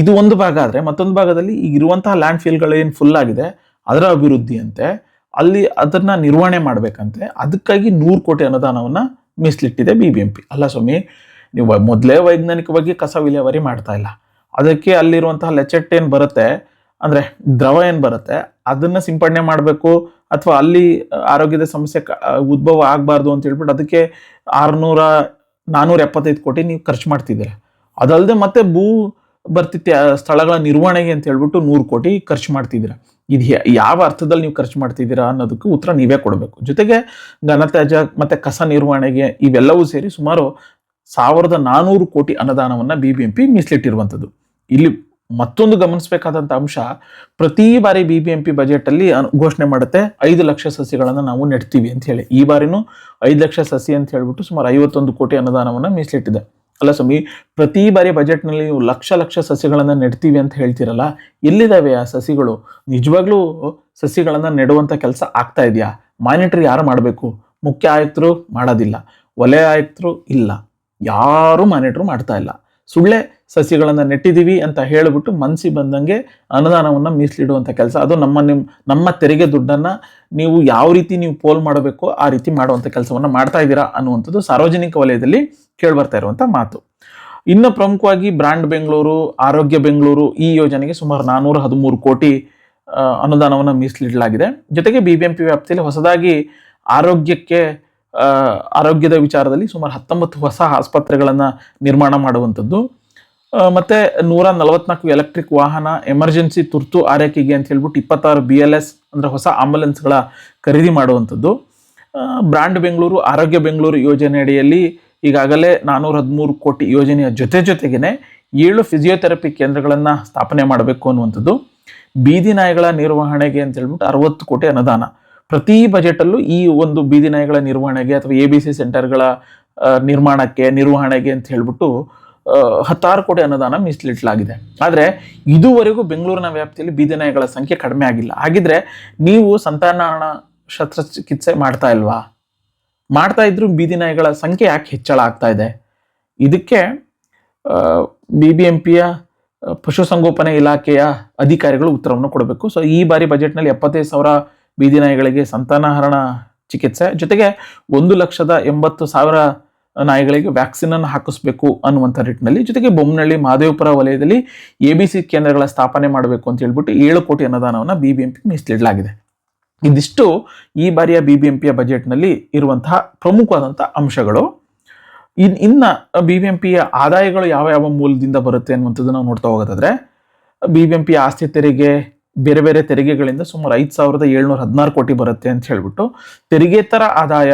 A: ಇದು ಒಂದು ಭಾಗ ಆದರೆ ಮತ್ತೊಂದು ಭಾಗದಲ್ಲಿ ಈಗ ಇರುವಂತಹ ಲ್ಯಾಂಡ್ ಫೀಲ್ಗಳೇನು ಫುಲ್ ಆಗಿದೆ, ಅದರ ಅಭಿವೃದ್ಧಿಯಂತೆ ಅಲ್ಲಿ ಅದನ್ನ ನಿರ್ವಹಣೆ ಮಾಡಬೇಕಂತೆ, ಅದಕ್ಕಾಗಿ ನೂರು ಕೋಟಿ ಅನುದಾನವನ್ನು ಮೀಸಲಿಟ್ಟಿದೆ ಬಿ ಬಿ ಎಂ ಪಿ ಅಲ್ಲ ಸ್ವಾಮಿ, ನೀವು ಮೊದಲೇ ವೈಜ್ಞಾನಿಕವಾಗಿ ಕಸ ವಿಲೇವಾರಿ ಮಾಡ್ತಾ ಇಲ್ಲ. ಅದಕ್ಕೆ ಅಲ್ಲಿರುವಂತಹ ಲೆಚೆಟ್ ಏನು ಬರುತ್ತೆ, ಅಂದರೆ ದ್ರವ ಏನು ಬರುತ್ತೆ ಅದನ್ನು ಸಿಂಪಡಣೆ ಮಾಡಬೇಕು ಅಥವಾ ಅಲ್ಲಿ ಆರೋಗ್ಯದ ಸಮಸ್ಯೆ ಉದ್ಭವ ಆಗಬಾರ್ದು ಅಂತ ಹೇಳ್ಬಿಟ್ಟು ಅದಕ್ಕೆ ಆರುನೂರ ನಾನ್ನೂರ ಎಪ್ಪತ್ತೈದು ಕೋಟಿ ನೀವು ಖರ್ಚು ಮಾಡ್ತಿದ್ದೀರ. ಅದಲ್ಲದೆ ಮತ್ತೆ ಭೂ ಬರ್ತಿತ್ಯ ಸ್ಥಳಗಳ ನಿರ್ವಹಣೆಗೆ ಅಂತ ಹೇಳ್ಬಿಟ್ಟು ನೂರು ಕೋಟಿ ಖರ್ಚು ಮಾಡ್ತಿದ್ದೀರ. ಇದು ಯಾವ ಅರ್ಥದಲ್ಲಿ ನೀವು ಖರ್ಚು ಮಾಡ್ತಿದ್ದೀರಾ ಅನ್ನೋದಕ್ಕೆ ಉತ್ತರ ನೀವೇ ಕೊಡಬೇಕು. ಜೊತೆಗೆ ಘನತ್ಯಾಜ್ಯ ಮತ್ತೆ ಕಸ ನಿರ್ವಹಣೆಗೆ ಇವೆಲ್ಲವೂ ಸೇರಿ ಸುಮಾರು ಸಾವಿರದ ನಾನೂರು ಕೋಟಿ ಅನುದಾನವನ್ನು ಬಿ ಬಿ ಎಂ ಪಿ ಮೀಸಲಿಟ್ಟಿರುವಂಥದ್ದು. ಇಲ್ಲಿ ಮತ್ತೊಂದು ಗಮನಿಸಬೇಕಾದಂಥ ಅಂಶ, ಪ್ರತಿ ಬಾರಿ ಬಿ ಬಿ ಎಂ ಪಿ ಬಜೆಟಲ್ಲಿ ಘೋಷಣೆ ಮಾಡುತ್ತೆ ಐದು ಲಕ್ಷ ಸಸಿಗಳನ್ನು ನಾವು ನೆಡ್ತೀವಿ ಅಂತ ಹೇಳಿ. ಈ ಬಾರಿನೂ ಐದು ಲಕ್ಷ ಸಸಿ ಅಂತ ಹೇಳ್ಬಿಟ್ಟು ಸುಮಾರು ಐವತ್ತೊಂದು ಕೋಟಿ ಅನುದಾನವನ್ನು ಮೀಸಲಿಟ್ಟಿದೆ. ಅಲ್ಲ ಸ್ವಾಮಿ, ಪ್ರತಿ ಬಾರಿ ಬಜೆಟ್ನಲ್ಲಿ ನೀವು ಲಕ್ಷ ಲಕ್ಷ ಸಸಿಗಳನ್ನು ನೆಡ್ತೀವಿ ಅಂತ ಹೇಳ್ತೀರಲ್ಲ, ಎಲ್ಲಿದ್ದಾವೆ ಆ ಸಸಿಗಳು? ನಿಜವಾಗ್ಲೂ ಸಸಿಗಳನ್ನು ನೆಡುವಂಥ ಕೆಲಸ ಆಗ್ತಾ ಇದೆಯಾ? ಮಾನಿಟರ್ ಯಾರು ಮಾಡಬೇಕು? ಮುಖ್ಯ ಆಯುಕ್ತರು ಮಾಡೋದಿಲ್ಲ, ವಲಯ ಆಯುಕ್ತರು ಇಲ್ಲ, ಯಾರೂ ಮಾನಿಟ್ರು ಮಾಡ್ತಾ ಇಲ್ಲ. ಸುಳ್ಳೆ ಸಸಿಗಳನ್ನು ನೆಟ್ಟಿದ್ದೀವಿ ಅಂತ ಹೇಳಿಬಿಟ್ಟು ಮನಸ್ಸಿಗೆ ಬಂದಂಗೆ ಅನುದಾನವನ್ನು ಮೀಸಲಿಡುವಂಥ ಕೆಲಸ. ಅದು ನಮ್ಮ ನಿಮ್ಮ ನಮ್ಮ ತೆರಿಗೆ ದುಡ್ಡನ್ನು ನೀವು ಯಾವ ರೀತಿ ನೀವು ಪೋಲ್ ಮಾಡಬೇಕು ಆ ರೀತಿ ಮಾಡುವಂಥ ಕೆಲಸವನ್ನು ಮಾಡ್ತಾ ಇದ್ದೀರಾ ಅನ್ನುವಂಥದ್ದು ಸಾರ್ವಜನಿಕ ವಲಯದಲ್ಲಿ ಕೇಳಿಬರ್ತಾ ಇರುವಂಥ ಮಾತು. ಇನ್ನು ಪ್ರಮುಖವಾಗಿ ಬ್ರ್ಯಾಂಡ್ ಬೆಂಗಳೂರು, ಆರೋಗ್ಯ ಬೆಂಗಳೂರು ಈ ಯೋಜನೆಗೆ ಸುಮಾರು ನಾನ್ನೂರ ಹದಿಮೂರು ಕೋಟಿ ಅನುದಾನವನ್ನು ಮೀಸಲಿಡಲಾಗಿದೆ ಜೊತೆಗೆ ಬಿ ಬಿ ಎಂ ವ್ಯಾಪ್ತಿಯಲ್ಲಿ ಹೊಸದಾಗಿ ಆರೋಗ್ಯಕ್ಕೆ ಆರೋಗ್ಯದ ವಿಚಾರದಲ್ಲಿ ಸುಮಾರು ಹತ್ತೊಂಬತ್ತು ಹೊಸ ಆಸ್ಪತ್ರೆಗಳನ್ನು ನಿರ್ಮಾಣ ಮಾಡುವಂಥದ್ದು. ಮತ್ತು ನೂರ ನಲವತ್ನಾಲ್ಕು ಎಲೆಕ್ಟ್ರಿಕ್ ವಾಹನ, ಎಮರ್ಜೆನ್ಸಿ ತುರ್ತು ಆರೈಕೆಗೆ ಅಂತ ಹೇಳ್ಬಿಟ್ಟು ಇಪ್ಪತ್ತಾರು ಬಿ ಎಲ್ ಎಸ್ ಅಂದರೆ ಹೊಸ ಆಂಬುಲೆನ್ಸ್ಗಳ ಖರೀದಿ ಮಾಡುವಂಥದ್ದು. ಬ್ರ್ಯಾಂಡ್ ಬೆಂಗಳೂರು, ಆರೋಗ್ಯ ಬೆಂಗಳೂರು ಯೋಜನೆ ಅಡಿಯಲ್ಲಿ ಈಗಾಗಲೇ ನಾನ್ನೂರ ಹದಿಮೂರು ಕೋಟಿ ಯೋಜನೆಯ ಜೊತೆ ಜೊತೆಗೇನೆ ಏಳು ಫಿಸಿಯೋಥೆರಪಿ ಕೇಂದ್ರಗಳನ್ನು ಸ್ಥಾಪನೆ ಮಾಡಬೇಕು ಅನ್ನುವಂಥದ್ದು. ಬೀದಿ ನಾಯಿಗಳ ನಿರ್ವಹಣೆಗೆ ಅಂತ ಹೇಳ್ಬಿಟ್ಟು ಅರವತ್ತು ಕೋಟಿ ಅನುದಾನ. ಪ್ರತಿ ಬಜೆಟಲ್ಲೂ ಈ ಒಂದು ಬೀದಿ ನಾಯಿಗಳ ನಿರ್ವಹಣೆಗೆ ಅಥವಾ ಎ ಬಿ ಸಿ ಸೆಂಟರ್ಗಳ ನಿರ್ಮಾಣಕ್ಕೆ, ನಿರ್ವಹಣೆಗೆ ಅಂತ ಹೇಳ್ಬಿಟ್ಟು ಹತ್ತಾರು ಕೋಟಿ ಅನುದಾನ ಮೀಸಲಿಡಲಾಗಿದೆ. ಆದರೆ ಇದುವರೆಗೂ ಬೆಂಗಳೂರಿನ ವ್ಯಾಪ್ತಿಯಲ್ಲಿ ಬೀದಿ ನಾಯಿಗಳ ಸಂಖ್ಯೆ ಕಡಿಮೆ ಆಗಿಲ್ಲ. ಹಾಗಿದ್ರೆ ನೀವು ಸಂತಾನಹರಣ ಶಸ್ತ್ರಚಿಕಿತ್ಸೆ ಮಾಡ್ತಾ ಇಲ್ವಾ? ಮಾಡ್ತಾ ಇದ್ರು ಬೀದಿ ನಾಯಿಗಳ ಸಂಖ್ಯೆ ಯಾಕೆ ಹೆಚ್ಚಳ ಆಗ್ತಾ ಇದೆ? ಇದಕ್ಕೆ ಬಿ ಬಿ ಎಂ ಪಿಯ ಪಶುಸಂಗೋಪನೆ ಇಲಾಖೆಯ ಅಧಿಕಾರಿಗಳು ಉತ್ತರವನ್ನು ಕೊಡಬೇಕು. ಸೊ ಈ ಬಾರಿ ಬಜೆಟ್ನಲ್ಲಿ ಎಪ್ಪತ್ತೈದು ಸಾವಿರ ಬೀದಿ ನಾಯಿಗಳಿಗೆ ಸಂತಾನಹರಣ ಚಿಕಿತ್ಸೆ. ಜೊತೆಗೆ ಒಂದು ಲಕ್ಷದ ಎಂಬತ್ತು ಸಾವಿರ ನಾಯಿಗಳಿಗೆ ವ್ಯಾಕ್ಸಿನ್ ಅನ್ನು ಹಾಕಿಸ್ಬೇಕು ಅನ್ನುವಂಥ ನಿಟ್ಟಿನಲ್ಲಿ. ಜೊತೆಗೆ ಬೊಮ್ಮನಹಳ್ಳಿ ಮಹದೇವಪುರ ವಲಯದಲ್ಲಿ ಎ ಬಿ ಸಿ ಕೇಂದ್ರಗಳ ಸ್ಥಾಪನೆ ಮಾಡಬೇಕು ಅಂತ ಹೇಳ್ಬಿಟ್ಟು ಏಳು ಕೋಟಿ ಅನುದಾನವನ್ನು ಬಿ ಬಿ ಎಂ ಪಿ ಮೀಸಲಿಡಲಾಗಿದೆ. ಇದಿಷ್ಟು ಈ ಬಾರಿಯ ಬಿ ಬಿ ಎಂ ಪಿಯ ಬಜೆಟ್ನಲ್ಲಿ ಇರುವಂತಹ ಪ್ರಮುಖವಾದಂಥ ಅಂಶಗಳು. ಇನ್, ಇನ್ನ ಬಿ ಬಿ ಎಂ ಪಿಯ ಆದಾಯಗಳು ಯಾವ ಯಾವ ಮೂಲದಿಂದ ಬರುತ್ತೆ ಅನ್ನುವಂಥದ್ದು ನಾವು ನೋಡ್ತಾ ಹೋಗೋದಾದ್ರೆ, ಬಿ ಬಿ ಎಂ ಪಿ ಆಸ್ತಿ ತೆರಿಗೆ ಬೇರೆ ಬೇರೆ ತೆರಿಗೆಗಳಿಂದ ಸುಮಾರು ಐದು ಸಾವಿರದ ಏಳ್ನೂರ ಹದಿನಾರು ಕೋಟಿ ಬರುತ್ತೆ ಅಂತ ಹೇಳ್ಬಿಟ್ಟು ತೆರಿಗೆತರ ಆದಾಯ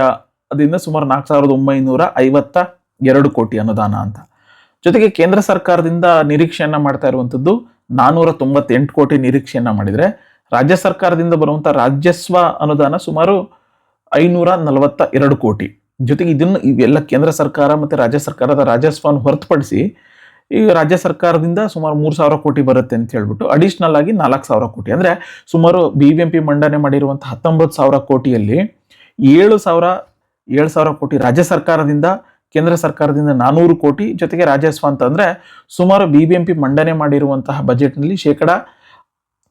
A: ಅದರಿಂದ ಸುಮಾರು ನಾಲ್ಕು ಸಾವಿರದ ಒಂಬೈನೂರ ಐವತ್ತ ಎರಡು ಕೋಟಿ ಅನುದಾನ ಅಂತ. ಜೊತೆಗೆ ಕೇಂದ್ರ ಸರ್ಕಾರದಿಂದ ನಿರೀಕ್ಷೆಯನ್ನ ಮಾಡ್ತಾ ಇರುವಂಥದ್ದು ನಾನ್ನೂರ ತೊಂಬತ್ತೆಂಟು ಕೋಟಿ ನಿರೀಕ್ಷೆಯನ್ನ ಮಾಡಿದರೆ ರಾಜ್ಯ ಸರ್ಕಾರದಿಂದ ಬರುವಂಥ ರಾಜ್ಯಸ್ವ ಅನುದಾನ ಸುಮಾರು ಐನೂರ ನಲವತ್ತ ಎರಡು ಕೋಟಿ. ಜೊತೆಗೆ ಇದನ್ನು ಇವೆಲ್ಲ ಕೇಂದ್ರ ಸರ್ಕಾರ ಮತ್ತು ರಾಜ್ಯ ಸರ್ಕಾರದ ರಾಜಸ್ವವನ್ನು ಹೊರತುಪಡಿಸಿ ಈಗ ರಾಜ್ಯ ಸರ್ಕಾರದಿಂದ ಸುಮಾರು ಮೂರು ಸಾವಿರ ಕೋಟಿ ಬರುತ್ತೆ ಅಂತ ಹೇಳ್ಬಿಟ್ಟು ಅಡಿಷ್ನಲ್ ಆಗಿ ನಾಲ್ಕು ಸಾವಿರ ಕೋಟಿ. ಅಂದರೆ ಸುಮಾರು ಬಿ ಬಿ ಎಂ ಪಿ ಮಂಡನೆ ಮಾಡಿರುವಂಥ ಹತ್ತೊಂಬತ್ತು ಸಾವಿರ ಕೋಟಿಯಲ್ಲಿ ಏಳು ಸಾವಿರ ಏಳು ಸಾವಿರ ಕೋಟಿ ರಾಜ್ಯ ಸರ್ಕಾರದಿಂದ, ಕೇಂದ್ರ ಸರ್ಕಾರದಿಂದ ನಾನೂರು ಕೋಟಿ ಜೊತೆಗೆ ರಾಜಸ್ವ ಅಂತ ಅಂದರೆ ಸುಮಾರು ಬಿ ಬಿ ಎಂ ಪಿ ಮಂಡನೆ ಮಾಡಿರುವಂತಹ ಬಜೆಟ್ನಲ್ಲಿ ಶೇಕಡ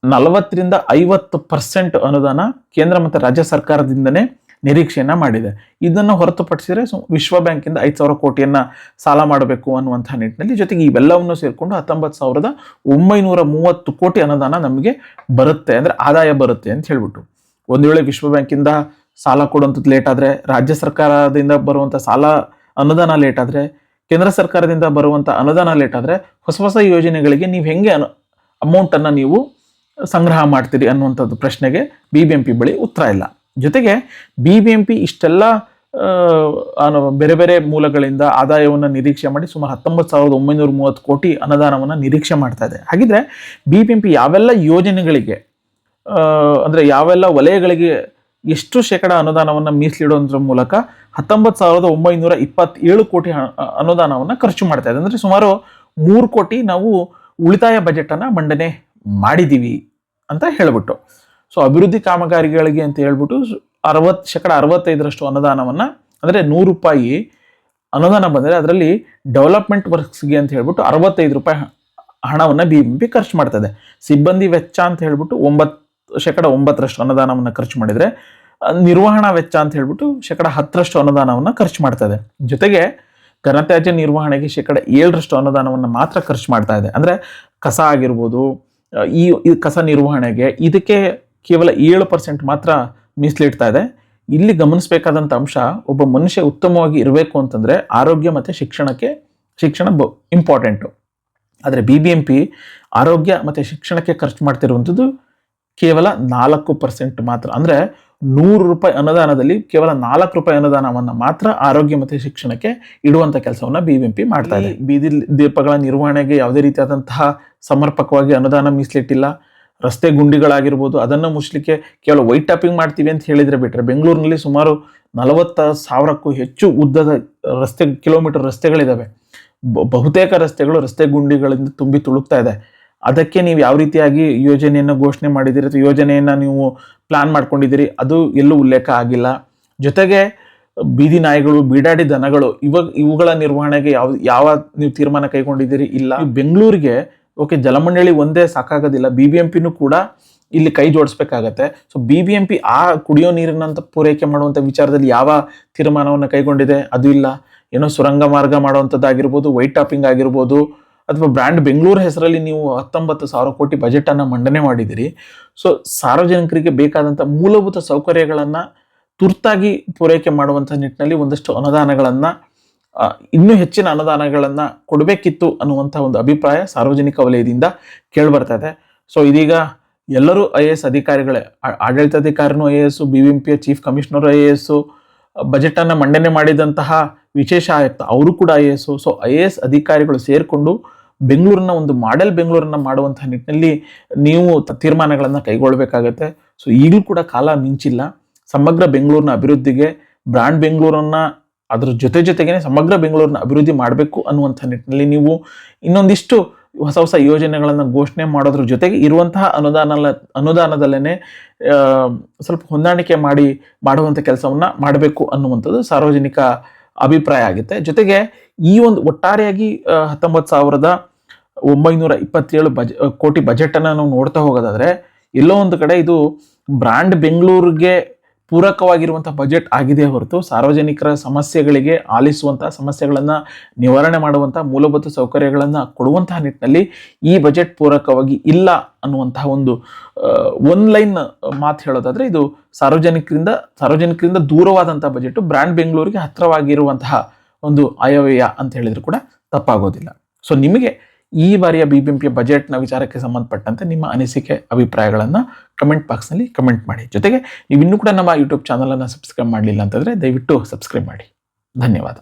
A: ನಲವತ್ತರಿಂದ ಐವತ್ತು ಪರ್ಸೆಂಟ್ ಅನುದಾನ ಕೇಂದ್ರ ಮತ್ತು ರಾಜ್ಯ ಸರ್ಕಾರದಿಂದನೇ ನಿರೀಕ್ಷೆಯನ್ನ ಮಾಡಿದೆ. ಇದನ್ನು ಹೊರತುಪಡಿಸಿದರೆ ವಿಶ್ವ ಬ್ಯಾಂಕಿಂದ ಐದು ಸಾವಿರ ಕೋಟಿಯನ್ನ ಸಾಲ ಮಾಡಬೇಕು ಅನ್ನುವಂಥ ನಿಟ್ಟಿನಲ್ಲಿ ಜೊತೆಗೆ ಇವೆಲ್ಲವನ್ನು ಸೇರಿಕೊಂಡು ಹತ್ತೊಂಬತ್ತು ಸಾವಿರದ ಒಂಬೈನೂರ ಮೂವತ್ತು ಕೋಟಿ ಅನುದಾನ ನಮಗೆ ಬರುತ್ತೆ, ಅಂದರೆ ಆದಾಯ ಬರುತ್ತೆ ಅಂತ ಹೇಳ್ಬಿಟ್ಟು. ಒಂದು ವೇಳೆ ವಿಶ್ವ ಬ್ಯಾಂಕಿಂದ ಸಾಲ ಕೊಡುವಂಥದ್ದು ಲೇಟ್ ಆದರೆ, ರಾಜ್ಯ ಸರ್ಕಾರದಿಂದ ಬರುವಂಥ ಸಾಲ ಅನುದಾನ ಲೇಟ್ ಆದರೆ, ಕೇಂದ್ರ ಸರ್ಕಾರದಿಂದ ಬರುವಂಥ ಅನುದಾನ ಲೇಟ್ ಆದರೆ ಹೊಸ ಹೊಸ ಯೋಜನೆಗಳಿಗೆ ನೀವು ಹೆಂಗೆ ಅನು ಅಮೌಂಟನ್ನು ನೀವು ಸಂಗ್ರಹ ಮಾಡ್ತೀರಿ ಅನ್ನುವಂಥದ್ದು ಪ್ರಶ್ನೆಗೆ ಬಿ ಬಿ ಎಂ ಪಿ ಬಳಿ ಉತ್ತರ ಇಲ್ಲ. ಜೊತೆಗೆ ಬಿ ಬಿ ಎಂ ಪಿ ಇಷ್ಟೆಲ್ಲ ಬೇರೆ ಬೇರೆ ಮೂಲಗಳಿಂದ ಆದಾಯವನ್ನು ನಿರೀಕ್ಷೆ ಮಾಡಿ ಸುಮಾರು ಹತ್ತೊಂಬತ್ತು ಸಾವಿರದ ಒಂಬೈನೂರ ಮೂವತ್ತು ಕೋಟಿ ಅನುದಾನವನ್ನು ನಿರೀಕ್ಷೆ ಮಾಡ್ತಾ ಇದೆ. ಹಾಗಿದ್ರೆ ಬಿ ಬಿ ಎಂ ಪಿ ಯಾವೆಲ್ಲ ಯೋಜನೆಗಳಿಗೆ ಅಂದರೆ ಯಾವೆಲ್ಲ ವಲಯಗಳಿಗೆ ಎಷ್ಟು ಶೇಕಡ ಅನುದಾನವನ್ನು ಮೀಸಲಿಡೋದ್ರ ಮೂಲಕ ಹತ್ತೊಂಬತ್ತು ಸಾವಿರದ ಒಂಬೈನೂರ ಇಪ್ಪತ್ತೇಳು ಕೋಟಿ ಅನುದಾನವನ್ನು ಖರ್ಚು ಮಾಡ್ತಾ ಇದೆ. ಅಂದರೆ ಸುಮಾರು ಮೂರು ಕೋಟಿ ನಾವು ಉಳಿತಾಯ ಬಜೆಟನ್ನು ಮಂಡನೆ ಮಾಡಿದ್ದೀವಿ ಅಂತ ಹೇಳ್ಬಿಟ್ಟು. ಸೊ ಅಭಿವೃದ್ಧಿ ಕಾಮಗಾರಿಗಳಿಗೆ ಅಂತ ಹೇಳ್ಬಿಟ್ಟು ಅರವತ್ತು ಶೇಕಡ ಅರವತ್ತೈದರಷ್ಟು ಅನುದಾನವನ್ನು ಅಂದರೆ ನೂರು ರೂಪಾಯಿ ಅನುದಾನ ಬಂದರೆ ಅದರಲ್ಲಿ ಡೆವಲಪ್ಮೆಂಟ್ ವರ್ಕ್ಸ್ಗೆ ಅಂತ ಹೇಳ್ಬಿಟ್ಟು ಅರವತ್ತೈದು ರೂಪಾಯಿ ಹಣವನ್ನು ಬಿ ಬಿ ಪಿ ಖರ್ಚು ಮಾಡ್ತದೆ. ಸಿಬ್ಬಂದಿ ವೆಚ್ಚ ಅಂತ ಹೇಳ್ಬಿಟ್ಟು ಒಂಬತ್ತು ಶೇಕಡ ಒಂಬತ್ತರಷ್ಟು ಅನುದಾನವನ್ನು ಖರ್ಚು ಮಾಡಿದರೆ ನಿರ್ವಹಣಾ ವೆಚ್ಚ ಅಂತ ಹೇಳ್ಬಿಟ್ಟು ಶೇಕಡ ಹತ್ತರಷ್ಟು ಅನುದಾನವನ್ನು ಖರ್ಚು ಮಾಡ್ತದೆ. ಜೊತೆಗೆ ಘನತ್ಯಾಜ್ಯ ನಿರ್ವಹಣೆಗೆ ಶೇಕಡ ಏಳರಷ್ಟು ಅನುದಾನವನ್ನು ಮಾತ್ರ ಖರ್ಚು ಮಾಡ್ತಾ ಇದೆ. ಅಂದರೆ ಕಸ ಆಗಿರ್ಬೋದು ಈ ಕಸ ನಿರ್ವಹಣೆಗೆ ಇದಕ್ಕೆ ಕೇವಲ ಏಳು ಪರ್ಸೆಂಟ್ ಮಾತ್ರ ಮೀಸಲಿಡ್ತಾ ಇದೆ. ಇಲ್ಲಿ ಗಮನಿಸಬೇಕಾದಂಥ ಅಂಶ ಒಬ್ಬ ಮನುಷ್ಯ ಉತ್ತಮವಾಗಿ ಇರಬೇಕು ಅಂತಂದರೆ ಆರೋಗ್ಯ ಮತ್ತು ಶಿಕ್ಷಣಕ್ಕೆ ಶಿಕ್ಷಣ ಬ ಇಂಪಾರ್ಟೆಂಟು ಆದರೆ ಬಿ ಬಿ ಎಂ ಆರೋಗ್ಯ ಮತ್ತು ಶಿಕ್ಷಣಕ್ಕೆ ಖರ್ಚು ಮಾಡ್ತಿರುವಂಥದ್ದು ಕೇವಲ ನಾಲ್ಕು ಪರ್ಸೆಂಟ್ ಮಾತ್ರ. ಅಂದರೆ ನೂರು ರೂಪಾಯಿ ಅನುದಾನದಲ್ಲಿ ಕೇವಲ ನಾಲ್ಕು ರೂಪಾಯಿ ಅನುದಾನವನ್ನು ಮಾತ್ರ ಆರೋಗ್ಯ ಮತ್ತು ಶಿಕ್ಷಣಕ್ಕೆ ಇಡುವಂಥ ಕೆಲಸವನ್ನು ಬಿ ಬಿ ಎಂ ಪಿ ಮಾಡ್ತಾ ಇದೆ. ಬೀದಿ ದೀಪಗಳ ನಿರ್ವಹಣೆಗೆ ಯಾವುದೇ ರೀತಿಯಾದಂತಹ ಸಮರ್ಪಕವಾಗಿ ಅನುದಾನ ಮೀಸಲಿಟ್ಟಿಲ್ಲ. ರಸ್ತೆ ಗುಂಡಿಗಳಾಗಿರ್ಬೋದು, ಅದನ್ನು ಮುಚ್ಚಲಿಕ್ಕೆ ಕೇವಲ ವೈಟ್ ಟಾಪಿಂಗ್ ಮಾಡ್ತೀವಿ ಅಂತ ಹೇಳಿದರೆ ಬಿಟ್ಟರೆ ಬೆಂಗಳೂರಿನಲ್ಲಿ ಸುಮಾರು ನಲವತ್ತ ಸಾವಿರಕ್ಕೂ ಹೆಚ್ಚು ಉದ್ದದ ರಸ್ತೆ, ಕಿಲೋಮೀಟರ್ ರಸ್ತೆಗಳಿದ್ದಾವೆ ಬಹುತೇಕ ರಸ್ತೆಗಳು ರಸ್ತೆ ಗುಂಡಿಗಳಿಂದ ತುಂಬಿ ತುಳುಕ್ತಾ ಇದೆ. ಅದಕ್ಕೆ ನೀವು ಯಾವ ರೀತಿಯಾಗಿ ಯೋಜನೆಯನ್ನು ಘೋಷಣೆ ಮಾಡಿದ್ದೀರಿ ಅಥವಾ ಯೋಜನೆಯನ್ನು ನೀವು ಪ್ಲಾನ್ ಮಾಡ್ಕೊಂಡಿದ್ದೀರಿ, ಅದು ಎಲ್ಲೂ ಉಲ್ಲೇಖ ಆಗಿಲ್ಲ. ಜೊತೆಗೆ ಬೀದಿ ನಾಯಿಗಳು, ಬೀಡಾಡಿ ದನಗಳು ಇವಾಗ ಇವುಗಳ ನಿರ್ವಹಣೆಗೆ ಯಾವ ಯಾವ ನೀವು ತೀರ್ಮಾನ ಕೈಗೊಂಡಿದ್ದೀರಿ ಇಲ್ಲ. ಬೆಂಗಳೂರಿಗೆ ಓಕೆ ಜಲಮಂಡಳಿ ಒಂದೇ ಸಾಕಾಗೋದಿಲ್ಲ. ಬಿ ಬಿ ಎಂ ಪಿನೂ ಕೂಡ ಇಲ್ಲಿ ಕೈ ಜೋಡಿಸ್ಬೇಕಾಗತ್ತೆ. So B B M P ಆ ಕುಡಿಯೋ ನೀರಿನಂತ ಪೂರೈಕೆ ಮಾಡುವಂಥ ವಿಚಾರದಲ್ಲಿ ಯಾವ ತೀರ್ಮಾನವನ್ನು ಕೈಗೊಂಡಿದೆ? ಅದು ಇಲ್ಲ. ಏನೋ ಸುರಂಗ ಮಾರ್ಗ ಮಾಡುವಂಥದ್ದಾಗಿರ್ಬೋದು ವೈಟ್ ಟಾಪಿಂಗ್ ಆಗಿರ್ಬೋದು, ಅಥವಾ ಬ್ರ್ಯಾಂಡ್ ಬೆಂಗಳೂರು ಹೆಸರಲ್ಲಿ ನೀವು ಹತ್ತೊಂಬತ್ತು ಸಾವಿರ ಕೋಟಿ ಬಜೆಟನ್ನು ಮಂಡನೆ ಮಾಡಿದಿರಿ. ಸೊ ಸಾರ್ವಜನಿಕರಿಗೆ ಬೇಕಾದಂಥ ಮೂಲಭೂತ ಸೌಕರ್ಯಗಳನ್ನು ತುರ್ತಾಗಿ ಪೂರೈಕೆ ಮಾಡುವಂಥ ನಿಟ್ಟಿನಲ್ಲಿ ಒಂದಷ್ಟು ಅನುದಾನಗಳನ್ನು ಇನ್ನೂ ಹೆಚ್ಚಿನ ಅನುದಾನಗಳನ್ನು ಕೊಡಬೇಕಿತ್ತು ಅನ್ನುವಂಥ ಒಂದು ಅಭಿಪ್ರಾಯ ಸಾರ್ವಜನಿಕ ವಲಯದಿಂದ ಕೇಳಿಬರ್ತಾ ಇದೆ. ಸೊ ಇದೀಗ ಎಲ್ಲರೂ ಐ ಎ ಎಸ್ ಅಧಿಕಾರಿಗಳೇ ಆಡಳಿತಾಧಿಕಾರಿನೂ I A S, B M chief commissioner I A S ಬಜೆಟನ್ನು ಮಂಡನೆ ಮಾಡಿದಂತಹ ವಿಶೇಷ ಆಯುಕ್ತ ಅವರು ಕೂಡ I A S so I A S ಅಧಿಕಾರಿಗಳು ಸೇರಿಕೊಂಡು ಬೆಂಗಳೂರನ್ನ ಒಂದು ಮಾಡೆಲ್ ಬೆಂಗಳೂರನ್ನ ಮಾಡುವಂತಹ ನಿಟ್ಟಿನಲ್ಲಿ ನೀವು ತೀರ್ಮಾನಗಳನ್ನು ಕೈಗೊಳ್ಳಬೇಕಾಗತ್ತೆ ಸೊ ಈಗಲೂ ಕೂಡ ಕಾಲ ಮಿಂಚಿಲ್ಲ. ಸಮಗ್ರ ಬೆಂಗಳೂರಿನ ಅಭಿವೃದ್ಧಿಗೆ, ಬ್ರಾಂಡ್ ಬೆಂಗಳೂರನ್ನ ಅದ್ರ ಜೊತೆ ಜೊತೆಗೇನೆ ಸಮಗ್ರ ಬೆಂಗಳೂರನ್ನ ಅಭಿವೃದ್ಧಿ ಮಾಡಬೇಕು ಅನ್ನುವಂಥ ನಿಟ್ಟಿನಲ್ಲಿ ನೀವು ಇನ್ನೊಂದಿಷ್ಟು ಹೊಸ ಹೊಸ ಯೋಜನೆಗಳನ್ನು ಘೋಷಣೆ ಮಾಡೋದ್ರ ಜೊತೆಗೆ ಇರುವಂತಹ ಅನುದಾನ ಅನುದಾನದಲ್ಲೇ ಸ್ವಲ್ಪ ಹೊಂದಾಣಿಕೆ ಮಾಡಿ ಮಾಡುವಂಥ ಕೆಲಸವನ್ನು ಮಾಡಬೇಕು ಅನ್ನುವಂಥದ್ದು ಸಾರ್ವಜನಿಕ ಅಭಿಪ್ರಾಯ ಆಗುತ್ತೆ. ಜೊತೆಗೆ ಈ ಒಂದು ಒಟ್ಟಾರೆಯಾಗಿ ಹತ್ತೊಂಬತ್ತು ಸಾವಿರದ ಒಂಬೈನೂರ ಇಪ್ಪತ್ತೇಳು ಬಜ, ಕೋಟಿ ಬಜೆಟನ್ನು ನಾವು ನೋಡ್ತಾ ಹೋಗೋದಾದ್ರೆ ಎಲ್ಲೋ ಒಂದು ಕಡೆ ಇದು ಬ್ರ್ಯಾಂಡ್ ಬೆಂಗಳೂರಿಗೆ ಪೂರಕವಾಗಿರುವಂಥ ಬಜೆಟ್ ಆಗಿದೆ ಹೊರತು ಸಾರ್ವಜನಿಕರ ಸಮಸ್ಯೆಗಳಿಗೆ ಆಲಿಸುವಂಥ ಸಮಸ್ಯೆಗಳನ್ನು ನಿವಾರಣೆ ಮಾಡುವಂಥ ಮೂಲಭೂತ ಸೌಕರ್ಯಗಳನ್ನು ಕೊಡುವಂತಹ ನಿಟ್ಟಿನಲ್ಲಿ ಈ ಬಜೆಟ್ ಪೂರಕವಾಗಿ ಇಲ್ಲ ಅನ್ನುವಂತಹ ಒಂದು ಒನ್ ಲೈನ್ ಮಾತು ಹೇಳೋದಾದರೆ ಇದು ಸಾರ್ವಜನಿಕರಿಂದ ಸಾರ್ವಜನಿಕರಿಂದ ದೂರವಾದಂಥ ಬಜೆಟ್ ಬ್ರ್ಯಾಂಡ್ ಬೆಂಗಳೂರಿಗೆ ಹತ್ತಿರವಾಗಿರುವಂತಹ ಒಂದು ಆಯವ್ಯಯ ಅಂತ ಹೇಳಿದ್ರು ಕೂಡ ತಪ್ಪಾಗೋದಿಲ್ಲ. ಸೊ ನಿಮಗೆ ಈ ಬಾರಿಯ ಬಿ ಬಿ ಎಂ ಪಿ ಬಜೆಟ್ನ ವಿಚಾರಕ್ಕೆ ಸಂಬಂಧಪಟ್ಟಂತೆ ನಿಮ್ಮ ಅನಿಸಿಕೆ, ಅಭಿಪ್ರಾಯಗಳನ್ನು ಕಮೆಂಟ್ ಬಾಕ್ಸ್ನಲ್ಲಿ ಕಮೆಂಟ್ ಮಾಡಿ. ಜೊತೆಗೆ ನೀವು ಇನ್ನೂ ಕೂಡ ನಮ್ಮ ಯೂಟ್ಯೂಬ್ ಚಾನಲನ್ನು ಸಬ್ಸ್ಕ್ರೈಬ್ ಮಾಡಲಿಲ್ಲ ಅಂತಂದರೆ ದಯವಿಟ್ಟು ಸಬ್ಸ್ಕ್ರೈಬ್ ಮಾಡಿ. ಧನ್ಯವಾದ.